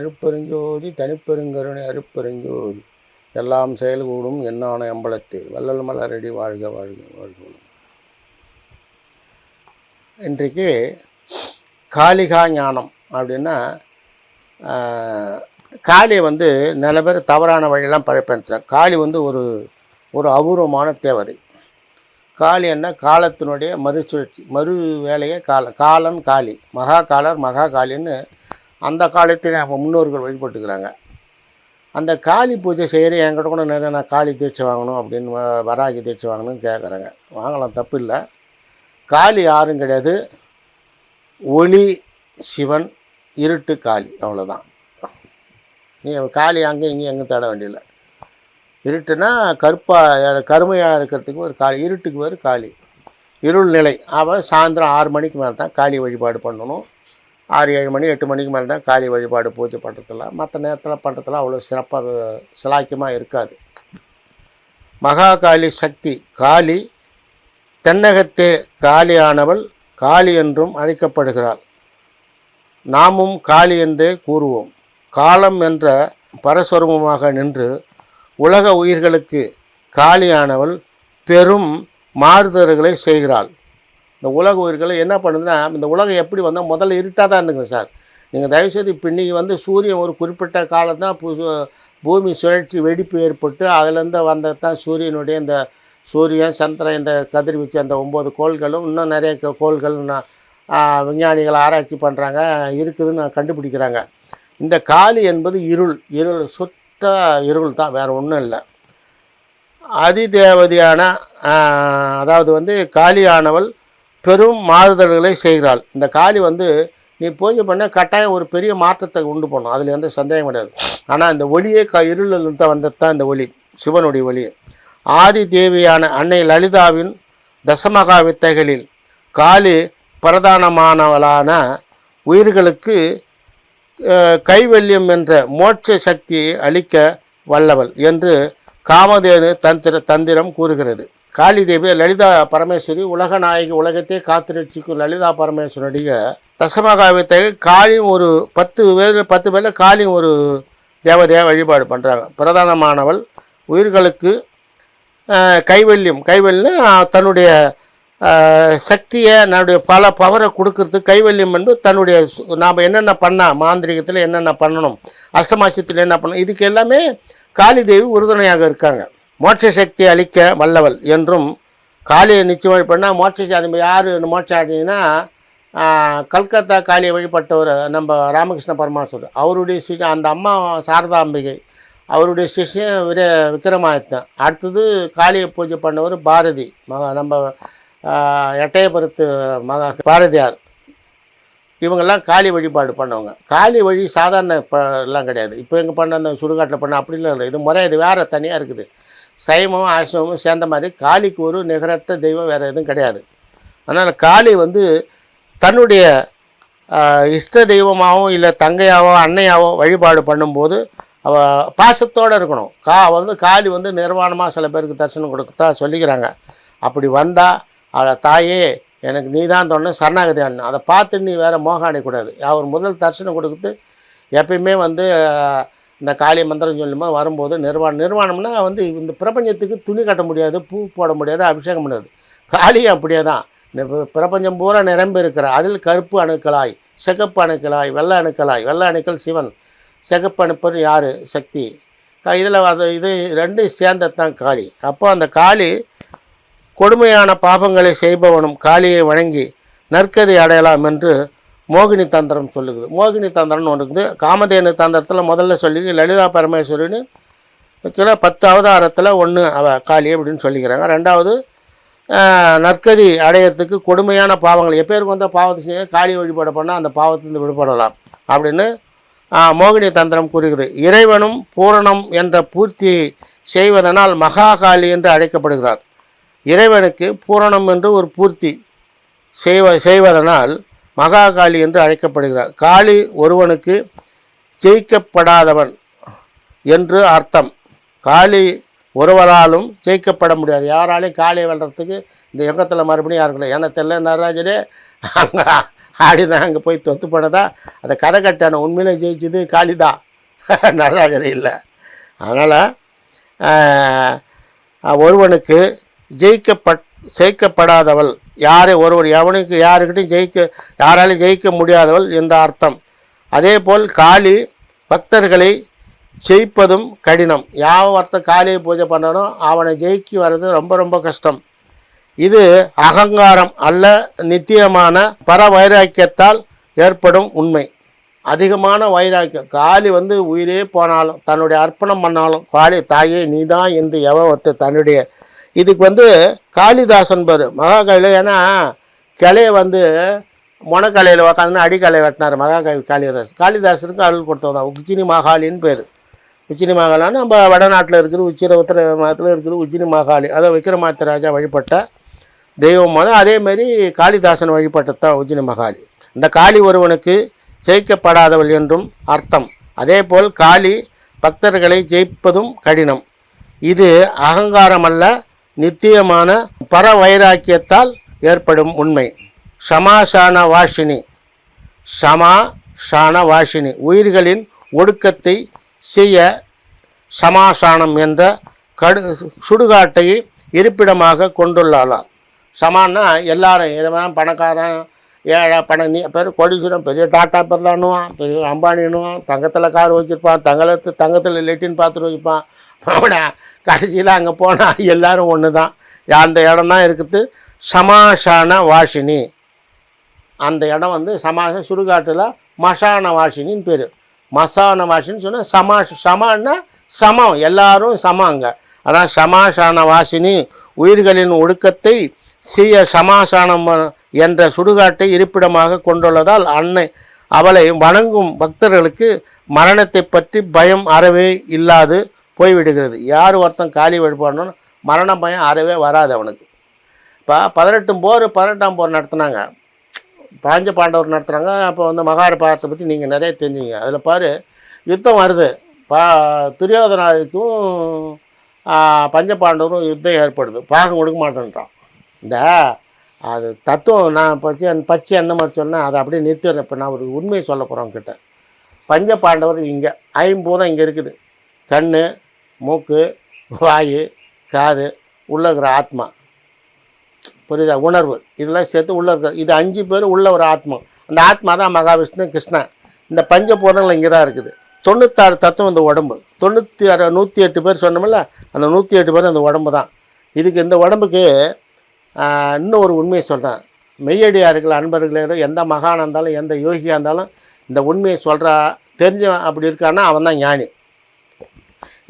அருப்பெருஞ்சோதி தனிப்பெருங்கருணை அருப்பெருஞ்சோதி. எல்லாம் செயல்கூடும் என்னான எம்பளத்து வள்ளல் மலரடி வாழ்க வாழ்க வாழ்க இன்றைக்கு காளிகா ஞானம் அப்படின்னா காளியை காளி வந்து நில பேர் தவறான வழியெல்லாம் பயன்படுத்துகிறாங்க காளி வந்து ஒரு ஒரு அபூர்வமான தேவதை. காளி என்ன? காலத்தினுடைய மறுசுழற்சி மறு வேலையே கால காலன் காளி. மகா காலர் மகா காளின்னு அந்த காலத்தில் நம்ம முன்னோர்கள் வழிபட்டுக்கிறாங்க. அந்த காளி பூஜை செய்கிற என்கிட்ட கூட நிறைய நான் காளி தீட்சை வாங்கணும் அப்படின்னு வ- வராகி தீட்சை வாங்கணும்னு கேட்குறாங்க வாங்கலாம் தப்பு இல்லை காளி யாரும் கிடையாது. ஒளி சிவன் இருட்டு காளி அவ்வளோதான் நீ காளி அங்கேயும் இங்கேயும் எங்கேயும் தேட வேண்டியதில்லை. இருட்டுனா கருப்பாக கருமையாக இருக்கிறதுக்கு ஒரு காளி இருட்டுக்கு ஒரு காளி. இருள் நிலை. அவன் சாயந்தரம் ஆறு மணிக்கு மேலே தான் காளி வழிபாடு பண்ணணும். ஆறு ஏழு மணி எட்டு மணிக்கு மேலே தான் காளி வழிபாடு பூஜை பண்ணுறதுல மற்ற நேரத்தில் பண்ணுறதுல அவ்வளோ சிறப்பாக சிலாக்கியமாக இருக்காது. மகா காளி சக்தி காளி தென்னகத்தே காளியானவள் காளி என்றும் அழைக்கப்படுகிறாள். நாமும் காளி என்றே கூறுவோம். காலம் என்ற பரஸ்வரூபமாக நின்று உலக உயிர்களுக்கு காளியானவள் பெரும் மாறுதல்களை செய்கிறாள். இந்த உலக உயிர்களை என்ன பண்ணுதுன்னா இந்த உலகம் எப்படி வந்தால் முதல்ல இருட்டாக தான் இருந்துங்க சார். நீங்கள் தயவுசெய்து இப்போ இன்றைக்கி வந்து சூரியன் ஒரு குறிப்பிட்ட காலம் தான் பூமி சுழற்சி வெடிப்பு ஏற்பட்டு அதுலேருந்து வந்தது தான் சூரியனுடைய இந்த சூரியன் சந்திரன் இந்த கதிர்வீச்சு அந்த ஒம்பது கோள்களும் இன்னும் நிறைய கோள்கள் விஞ்ஞானிகள் ஆராய்ச்சி பண்ணுறாங்க இருக்குதுன்னு கண்டுபிடிக்கிறாங்க. இந்த காளி என்பது இருள் இருள் சுத்த இருள் தான் வேறு ஒன்றும் இல்லை. அதிதேவதியான அதாவது வந்து காளியானவள் பெரும் மாறுதல்களை செய்கிறாள். இந்த காளி வந்து நீ பூஜை பண்ண கட்டாயம் ஒரு பெரிய மாற்றத்தை உண்டு பண்ணும். அதில் எந்த சந்தேகம் கிடையாது. ஆனால் இந்த ஒளியே க இருளிலிருந்து தான் வந்தது தான் இந்த ஒளி சிவனுடைய ஒளி. ஆதி தேவியான அன்னை லலிதாவின் தசமகா வித்தைகளில் காளி பிரதானமானவளான உயிர்களுக்கு கைவல்யம் என்ற மோட்ச சக்தியை அளிக்க வல்லவள் என்று காமதேனு தந்திர தந்திரம் கூறுகிறது. காளி தேவி லலிதா பரமேஸ்வரி உலக நாயகி உலகத்தை காத்திருச்சிக்கும் லலிதா பரமேஸ்வரனுடைய தசமகாவியத்தை காளியும் ஒரு பத்து பேர் பத்து பேரில் காளியும் ஒரு தேவதையாக வழிபாடு பண்ணுறாங்க பிரதானமானவள். உயிர்களுக்கு கைவல்யம். கைவல்யம் தன்னுடைய சக்தியை நம்முடைய பல பவரை கொடுக்கறதுக்கு கைவல்யம் என்பது தன்னுடைய நாம் என்னென்ன பண்ணால் மாந்திரிகத்தில் என்னென்ன பண்ணணும் அஷ்டமாசியத்தில் என்ன பண்ணணும் இதுக்கு எல்லாமே காளி தேவி உறுதுணையாக இருக்காங்க. மோட்ச சக்தி அளிக்க வல்லவள் என்றும் காளியை நிச்சயம் பண்ணால் மோட்ச அது யார் மோட்சம் ஆடினா கல்கத்தா காளியை வழிபட்டவர் நம்ம ராமகிருஷ்ண பரமாஸ்வரர் அவருடைய சிஷ அந்த அம்மா சாரதாம்பிகை அவருடைய சிஷ்யன் விர விக்ரமாதித்தன் அடுத்தது காளியை பூஜை பண்ணவர் பாரதி மகா நம்ம எட்டயபுரத்து மகா பாரதியார். இவங்கெல்லாம் காளி வழிபாடு பண்ணவங்க. காளி வழி சாதாரண இப்போ எல்லாம் கிடையாது. இப்போ எங்கே பண்ண அந்த சுடுகாட்டில் பண்ண அப்படிலாம் இல்லை. இது முறை இது வேறு தனியாக இருக்குது. சைவமும் ஆசிரமும் சேர்ந்த மாதிரி காளிக்கு ஒரு நிகரற்ற தெய்வம் வேறு எதுவும் கிடையாது. அதனால் காளி வந்து தன்னுடைய இஷ்ட தெய்வமாகவும் இல்லை தங்கையாவோ அன்னையாவோ வழிபாடு பண்ணும்போது அவ பாசத்தோடு இருக்கணும். கா வந்து காளி வந்து நிர்வாணமாக சில பேருக்கு தரிசனம் கொடுத்தா சொல்லிக்கிறாங்க. அப்படி வந்தால் அவளை தாயே எனக்கு நீ தான் தோணும் சரணாகதி அண்ணன். அதை பார்த்து நீ வேறு மோகம் அடையக்கூடாது. அவர் முதல் தரிசனம் கொடுத்து எப்பயுமே வந்து இந்த காளி மந்திரம் சொல்லுமா வரும்போது நிர்வாணம். நிர்வாணம்னா வந்து இந்த பிரபஞ்சத்துக்கு துணி கட்ட முடியாது பூ போட முடியாது அபிஷேகம் பண்ணாது. காளி அப்படியே தான் பிரபஞ்சம் பூரா நிரம்பி இருக்கிற அதில் கருப்பு அணுக்களாய் சிகப்பு அணுக்களாய் வெள்ளை அணுக்களாய் வெள்ளை அணுக்கள் சிவன். சிகப்பு அணுப்பர் யார்? சக்தி. இதில் அது இது ரெண்டும் சேர்ந்தது தான் காளி. அப்போ அந்த காளி கொடுமையான பாபங்களை செய்பவனும் காளியை வணங்கி நற்கதி அடையலாம் என்று மோகினி தந்திரம் சொல்லுது. மோகினி தந்திரம்னு ஒன்று இருக்குது. காமதேனு தந்திரத்தில் முதல்ல சொல்லி லலிதா பரமேஸ்வரின்னு கீழே பத்து அவதாரத்தில் ஒன்று அவ காளி அப்படின்னு சொல்லிக்கிறாங்க. ரெண்டாவது நற்கதி அடையிறதுக்கு கொடுமையான பாவங்கள். எப்பேருக்கு வந்தால் பாவத்தை செய்ய? காளி வழிபாடு பண்ணால் அந்த பாவத்திலிருந்து விடுபடலாம் அப்படின்னு மோகினி தந்திரம் கூறுகிறது. இறைவனும் பூரணம் என்ற பூர்த்தி செய்வதனால் மகாகாளி என்று அழைக்கப்படுகிறார். இறைவனுக்கு பூரணம் என்று ஒரு பூர்த்தி செய்வ செய்வதனால் மகாகாளி என்று அழைக்கப்படுகிறார். காளி ஒருவனுக்கு ஜெயிக்கப்படாதவன் என்று அர்த்தம். காளி ஒருவராலும் ஜெயிக்கப்பட முடியாது. யாராலையும் காளியை வெல்றதுக்கு இந்த யுகத்தில் மறுபடியும் யாரும் இல்லை ஏன்னா தெல்ல நடராஜரே அங்கே ஆடிதான் அங்கே போய் தொத்து போனதா? அந்த கதை கட்டான உண்மையிலே ஜெயிச்சது காளிதான் நடராஜரே இல்லை. அதனால் ஒருவனுக்கு ஜெயிக்கப்பட் ஜெயிக்கப்படாதவள் யாரை ஒருவர் எவனுக்கு யாருக்கிட்டையும் ஜெயிக்க யாராலையும் ஜெயிக்க முடியாதவள் என்ற அர்த்தம். அதேபோல் காளி பக்தர்களை ஜெயிப்பதும் கடினம். யாவன் ஒருத்தன் காளியை பூஜை பண்ணணும் அவனை ஜெயிக்கி வர்றது ரொம்ப ரொம்ப கஷ்டம். இது அகங்காரம் அல்ல நித்தியமான பர வைராக்கியத்தால் ஏற்படும் உண்மை. அதிகமான வைராக்கியம். காளி வந்து உயிரே போனாலும் தன்னுடைய அர்ப்பணம் பண்ணாலும் காளி தாயே நீதான் என்று எவன் ஒருத்தர் தன்னுடைய இதுக்கு வந்து காளிதாசன் பேர். மகாகவியில் ஏன்னா கிளைய வந்து மொனக்கலையில் உக்காந்துன்னு அடிக்கலை வெட்டினார் மகாகவி காளிதாஸ் காளிதாசனுக்கு அருள் கொடுத்தவங்க தான். உச்சினி மகாலின்னு பேர். உச்சினி மகாலான்னு நம்ம வடநாட்டில் இருக்குது உச்சிர உத்தர மாதத்தில் இருக்குது உச்சினி மகாலி. அதை விக்ரமாதித்த ராஜா வழிபட்ட தெய்வம் மதம் அதேமாரி காளிதாசன் வழிபட்டது தான் உச்சினி மகாலி. இந்த காளி ஒருவனுக்கு ஜெயிக்கப்படாதவள் என்றும் அர்த்தம். அதேபோல் காளி பக்தர்களை ஜெயிப்பதும் கடினம். இது அகங்காரம் அல்ல நித்தியமான பர வைராக்கியத்தால் ஏற்படும் உண்மை. சமாசான வாஷினி சமா சான வாஷினி உயிர்களின் ஒடுக்கத்தை செய்ய சமாசானம் என்ற கடு சுடுகாட்டை இருப்பிடமாக கொண்டுள்ளாளாம் சமான்னா எல்லாரும் இவன் பணக்காரன் ஏழை பண நீ பேர் கோடீஸ்வரன் பெரிய டாட்டா பிர்லான்னுவான் பெரிய அம்பானின்னுவான் தங்கத்தில் கார் வச்சுருப்பான் தங்கத்து தங்கத்தில் லெட்டின் பாத்திரம் வச்சுப்பான் அவனை கடைசியில் அங்கே போனால் எல்லோரும் ஒன்று தான் அந்த இடம் தான் இருக்குது. சமாசான வாஷினி. அந்த இடம் வந்து சமாச சுடுகாட்டில் மசான வாஷினின்னு பேர். மசான வாஷின்னு சொன்னால் சமா சமான்னா சமம். எல்லாரும் சமம் அங்கே அதான் சமாசான வாசினி உயிர்களின் ஒடுக்கத்தை சீய சமாசானம் என்ற சுடுகாட்டை இருப்பிடமாக கொண்டுள்ளதால் அன்னை அவளை வணங்கும் பக்தர்களுக்கு மரணத்தை பற்றி பயம் அறவே இல்லாது. போய்விடுகிறது. யார் ஒருத்தன் காலி வழிபாடணும் மரண பயம் அறவே வராது அவனுக்கு. இப்போ பதினெட்டும் போர் பதினெட்டாம் போர் நடத்துனாங்க. பாஞ்ச பாண்டவர் நடத்துகிறாங்க அப்போ வந்து மகாபாரத்தை பற்றி நீங்கள் நிறைய தெரிஞ்சுங்க. அதில் பாரு யுத்தம் வருது. பா துரியோதனாதிக்கும் பஞ்ச பாண்டவரும் யுத்தம் ஏற்படுது. பாகம் கொடுக்க மாட்டேன்றான். இந்த அது தத்துவம் நான் பச்சை பச்சை என்ன மாதிரி சொன்னேன் அதை அப்படியே நிறுத்திடுறேன். இப்போ நான் ஒரு உண்மையை சொல்ல போகிறோம் கிட்ட பஞ்ச பாண்டவர் இங்கே ஐம்பூதம் இங்கே இருக்குது. கண் மூக்கு வாய் காது உள்ளே இருக்கிற ஆத்மா. புரியுதா? உணர்வு. இதெல்லாம் சேர்த்து உள்ளே இருக்கிற இது அஞ்சு பேர் உள்ள ஒரு ஆத்மா. அந்த ஆத்மா தான் மகாவிஷ்ணு கிருஷ்ணன் இந்த பஞ்சபூதங்கள் இங்கே தான் இருக்குது. தொண்ணூத்தாறு தத்துவம் இந்த உடம்பு. தொண்ணூற்றி ஆறு நூற்றி எட்டு பேர் சொன்னோம்ல அந்த நூற்றி எட்டு பேர் அந்த உடம்பு தான். இதுக்கு இந்த உடம்புக்கு இன்னும் ஒரு உண்மையை சொல்கிறேன் மெய்யடியார்கள் அன்பர்களே எந்த மகானாக இருந்தாலும் எந்த யோகியாக இருந்தாலும் இந்த உண்மையை சொல்கிறா தெரிஞ்சவன் அப்படி இருக்கான்னா அவன் தான் ஞானி.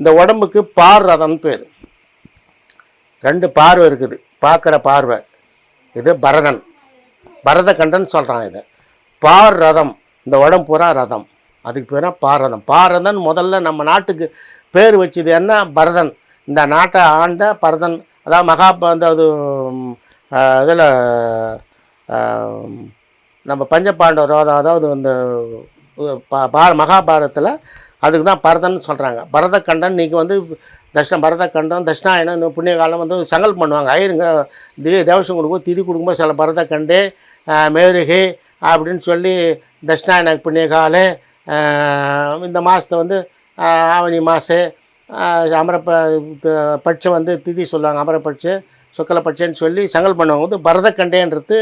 இந்த உடம்புக்கு பார் ரதம்னு பேர். ரெண்டு பார்வை இருக்குது. பார்க்குற பார்வை. இது பரதன். பரதகண்டன் சொல்கிறான் இதை. பார் ரதம். இந்த உடம்பு பூரா ரதம். அதுக்கு பேராக பாரதம் பாரதன் முதல்ல நம்ம நாட்டுக்கு பேர் வச்சது என்ன? பரதன். இந்த நாட்டை ஆண்ட பரதன். அதாவது மகா அந்த அது இதில் நம்ம பஞ்சபாண்டவர் அதாவது- அதாவது இந்த பா- பா- மகாபாரதத்தில் அதுக்கு தான் பரதன் சொல்கிறாங்க பரதக்கண்டன் இன்றைக்கி வந்து தட்சிண பரதக்கண்டம் தட்சிணாயனம் இந்த புண்ணிய காலம் வந்து சங்கல் பண்ணுவாங்க. ஐயருங்க திடீர் தேவசம் கொடுக்கும் திதி கொடுக்கும்போது சில பரதக்கண்டு மேருகை அப்படின்னு சொல்லி தட்சிணாயன புண்ணிய கால இந்த மாதத்தை வந்து ஆவணி மாதம் அமரப்ப பட்சம் வந்து திதி சொல்லுவாங்க அமரப்பட்ச சுக்கலப்பட்சன்னு சொல்லி சங்கல் பண்ணுவாங்க. வந்து பரதக்கண்டேன்றது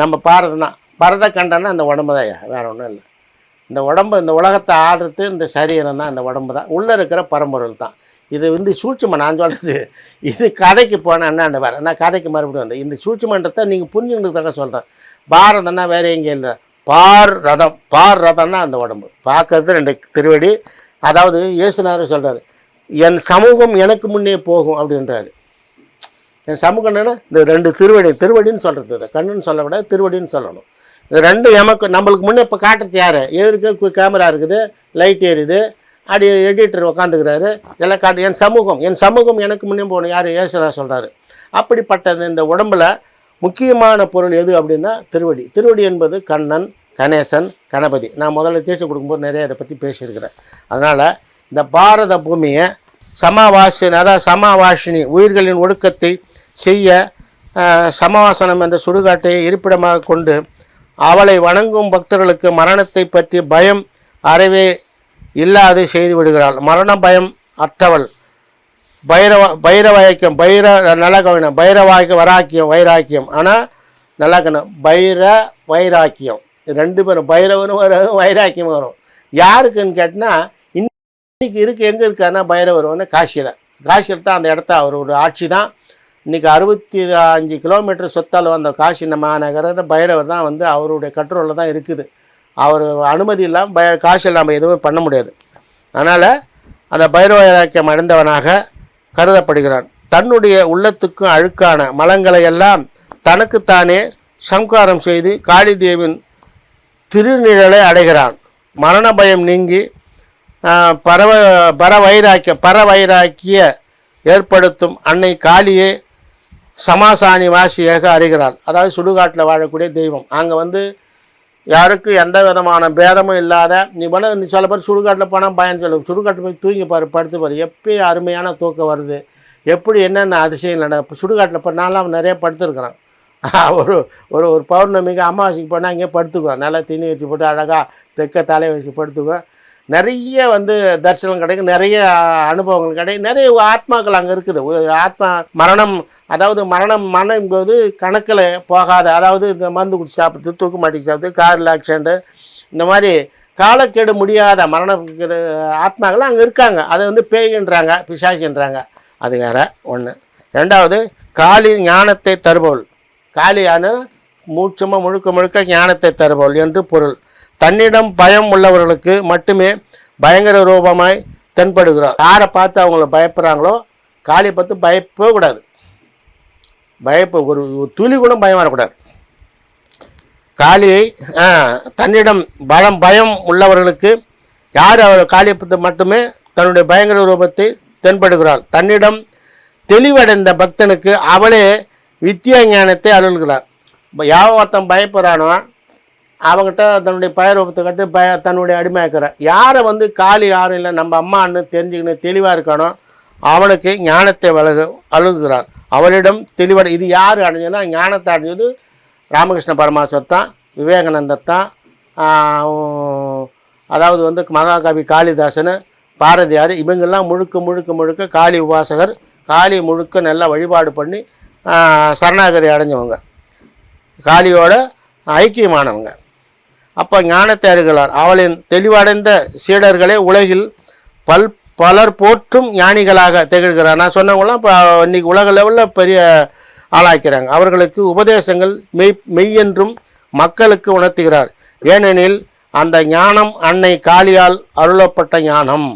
நம்ம பாரதம் தான் பரதக்கண்டன்னா அந்த உடம்பு தான் வேறு ஒன்றும் இல்லை. இந்த உடம்பு இந்த உலகத்தை ஆடுறது இந்த சரீரம் தான் இந்த உடம்பு தான். உள்ளே இருக்கிற பரம்பொருள் தான். இது வந்து சூட்சுமம் நான் சொல்கிறது இது கதைக்கு போனால் என்னன்னு வேறு நான் கதைக்கு மறுபடியும் வந்தேன். இந்த சூட்சமன்றத்தை நீங்கள் புரிஞ்சுக்கிறதுக்காக சொல்கிறேன் பாரதம்னா வேறு எங்கேயும் இல்லை. பார் ரதம். பார் ரதம்னா அந்த உடம்பு. பார்க்கறது ரெண்டு திருவடி. அதாவது இயேசுனார் சொல்கிறார் என் சமூகம் எனக்கு முன்னே போகும் அப்படின்றாரு. என் சமூகம் என்னென்னா இந்த ரெண்டு திருவடி திருவடின்னு சொல்கிறது இதை. கண்ணுன்னு சொல்ல விட திருவடின்னு சொல்லணும். இது ரெண்டும் எமக்கு நம்மளுக்கு முன்னே இப்போ காட்டுறது யார்? எதிர்க்கு கேமரா இருக்குது லைட் எரியுது அப்படி எடிட்டர் உக்காந்துக்கிறாரு. இதெல்லாம் காட்டு என் சமூகம் என் சமூகம் எனக்கு முன்னே போகணும் யார்? ஏசுரா சொல்கிறாரு அப்படிப்பட்டது இந்த உடம்புல முக்கியமான பொருள் எது அப்படின்னா திருவடி. திருவடி என்பது கண்ணன் கணேசன் கணபதி. நான் முதல்ல தீட்சை கொடுக்கும்போது நிறைய இதை பற்றி பேசியிருக்கிறேன். அதனால் இந்த பாரத பூமியை சமாவாசினி அதாவது சமாவாசினி உயிர்களின் ஒடுக்கத்தை செய்ய சமவாசனம் சமாவாசனம் என்ற சுடுகாட்டை இருப்பிடமாக கொண்டு அவளை வணங்கும் பக்தர்களுக்கு மரணத்தை பற்றி பயம் அறவே இல்லாது செய்து விடுகிறாள். மரண பயம் அற்றவள். பைரவ பைரவாக்கியம் பைர நல்லா கவனம் பைரவாக்கியம் வராக்கியம் வைராக்கியம். ஆனால் நல்லா கவனம். பைர வைராக்கியம். இது ரெண்டு பேரும் பைரவனும் வரும் வைராக்கியம் வரும். யாருக்குன்னு கேட்டால் இன்னைக்கு இருக்குது எங்கே இருக்காருன்னா பைரவர். ஒன்று காசியில். காசியில் தான் அந்த இடத்த அவரோட ஆட்சி தான் இன்றைக்கி அறுபத்தி அஞ்சு கிலோமீட்டர் சொத்தால் வந்த காசி மாநகரத்தை பைரவர் தான் வந்து அவருடைய கண்ட்ரோலில் தான் இருக்குது அவர் அனுமதி இல்லாமல் பய காசியில் நம்ம எதுவுமே பண்ண முடியாது அதனால் அந்த பைரவைராக்கியம் அடைந்தவனாக கருதப்படுகிறான் தன்னுடைய உள்ளத்துக்கும் அழுக்கான மலங்களை எல்லாம் தனக்குத்தானே சம்காரம் செய்து காளிதேவின் திருநிழலை அடைகிறான் மரண பயம் நீங்கி பரவ பரவைராக்கிய பரவைராக்கிய ஏற்படுத்தும் அன்னை காளியே சமாசானி வாசியாக அறிகிறாள் அதாவது சுடுகாட்டில் வாழக்கூடிய தெய்வம். அங்கே வந்து யாருக்கு எந்த விதமான பேதமும் இல்லாத நீ பண்ண நீ சில பேர் சுடுகாட்டில் போனால் பயன் சொல்லு. சுடுகாட்டில் போய் தூங்கி பாரு படுத்து பாரு. எப்பயும் அருமையான தூக்கம் வருது. எப்படி என்னென்ன அதிசயம் நட சுடுகாட்டில் போய் நான்லாம் நிறைய படுத்துருக்குறான். ஒரு ஒரு ஒரு பௌர்ணமிக்கு அமாவாசைக்கு போனால் அங்கேயே படுத்துக்குவேன். நல்லா தீனி வச்சு போட்டு அழகாக தெக்க தலையை வச்சு படுத்துக்குவேன். நிறைய வந்து தரிசனம் கிடைக்கும் நிறைய அனுபவங்கள் கிடைக்கும். நிறைய ஆத்மாக்கள் அங்கே இருக்குது. ஒரு ஆத்மா மரணம் அதாவது மரணம் மரணம் போது கணக்கில் போகாத. அதாவது இந்த மருந்து குடிச்சு சாப்பிட்டு தூக்கு மாட்டி சாப்பிட்டு காரில் ஆக்சிடென்ட்டு இந்த மாதிரி காலக்கெடு முடியாத மரண ஆத்மாக்கள் அங்கே இருக்காங்க. அதை வந்து பேய்ன்றாங்க பிசாசுன்றாங்க. அது வேறு ஒன்று ரெண்டாவது காளி ஞானத்தை தருபவள். காளியான மூச்சமாக முழுக்க முழுக்க ஞானத்தை தருபவள் என்று பொருள். தன்னிடம் பயம் உள்ளவர்களுக்கு மட்டுமே பயங்கர ரூபமாய் தென்படுகிறார். யாரை பார்த்து அவங்கள பயப்படுறாங்களோ காளியை பார்த்து பயப்பவே கூடாது. பயப்ப ஒரு துளி கூட பயம் வரக்கூடாது. காளியை தன்னிடம் பலம் பயம் உள்ளவர்களுக்கு யார் அவர் காளியை பார்த்து மட்டுமே தன்னுடைய பயங்கர ரூபத்தை தென்படுகிறார் தன்னிடம் தெளிவடைந்த பக்தனுக்கு அவளே வித்யா ஞானத்தை அருள்கிறார். யாவ ஒருத்தன் பயப்படுறானோ அவங்ககிட்ட தன்னுடைய பயரூபத்தை கட்டு பய தன்னுடைய அடிமையாக்குற யாரை வந்து காளி யாரும் இல்லை நம்ம அம்மான்னு தெரிஞ்சுக்கணும் தெளிவாக இருக்கானோ அவனுக்கு ஞானத்தை வழகு அழுகுகிறார். அவளிடம் தெளிவடை இது யார் அடைஞ்சதுன்னா ஞானத்தை அடைஞ்சது ராமகிருஷ்ண பரமாஸ்வர் தான் விவேகானந்தர் தான் அதாவது வந்து மகாகவி காளிதாசன் பாரதியார் இவங்கெல்லாம் முழுக்க முழுக்க முழுக்க காளி உபாசகர் காளி முழுக்க நல்லா வழிபாடு பண்ணி சரணாகதி அடைஞ்சவங்க. காளியோட ஐக்கியமானவங்க. அப்போ ஞானத்தை அருகிறார் அவளின் தெளிவடைந்த சீடர்களே உலகில் பல் பலர் போற்றும் ஞானிகளாக திகழ்கிறார். நான் சொன்னவங்களாம் இப்போ இன்னைக்கு உலக லெவலில் பெரிய ஆளாக்கிறாங்க. அவர்களுக்கு உபதேசங்கள் மெய் மெய்யென்றும் மக்களுக்கு உணர்த்துகிறார். ஏனெனில் அந்த ஞானம் அன்னை காளியால் அருளப்பட்ட ஞானம்.